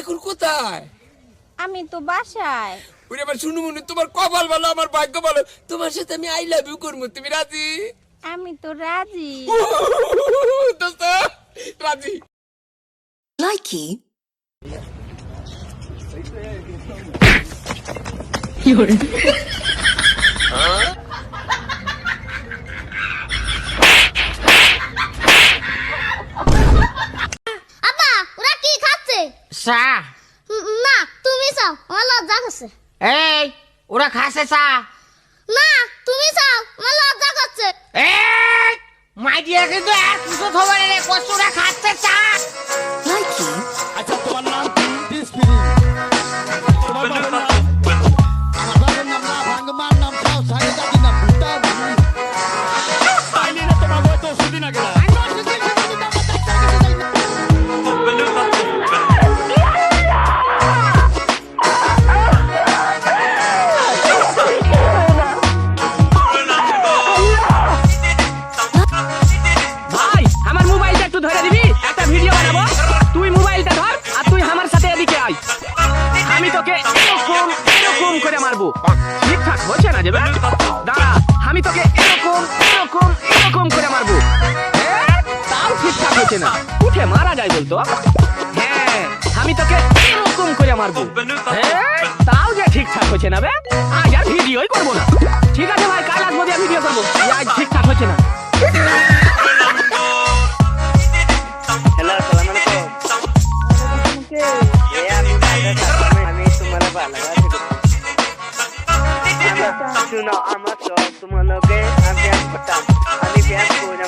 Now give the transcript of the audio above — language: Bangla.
এখন কোথায়? আমি তো বাসায়। ওরে আমার শুনু মনে তোমার কপাল ভালো আমার ভাগ্য ভালো। তোমার সাথে আমি আই লাভ ইউ করব তুমি রাজি? আমি তো রাজি। দোস্ত রাজি। লাইকি। আপা চা। না তুমি চাও আমার লজ্জা করছে। এই ওরা খাসে চা। না তুমি চাও আমার লজ্জা করছে। এই মাই দিয়ে কিন্তু আর কিছু খবর রে কচুরা খাচ্ছে চা। হচ্ছে না যাবে দাঁড়া, আমি তোকে এরকম এরকম এরকম করে মারবো। তাও ঠিকঠাক হচ্ছে না। উঠে মারা যায় বলতো? হ্যাঁ আমি তোকে এরকম করে মারবো। তাও যে ঠিকঠাক হচ্ছে না বে আজ আর ভিডিওই করব না। ঠিক আছে ভাই, কাল আসব দিয়ে ভিডিও করব। আজ ঠিকঠাক হচ্ছে না। you know, I'm a soul, someone again, I'm getting put down, I need getting put down.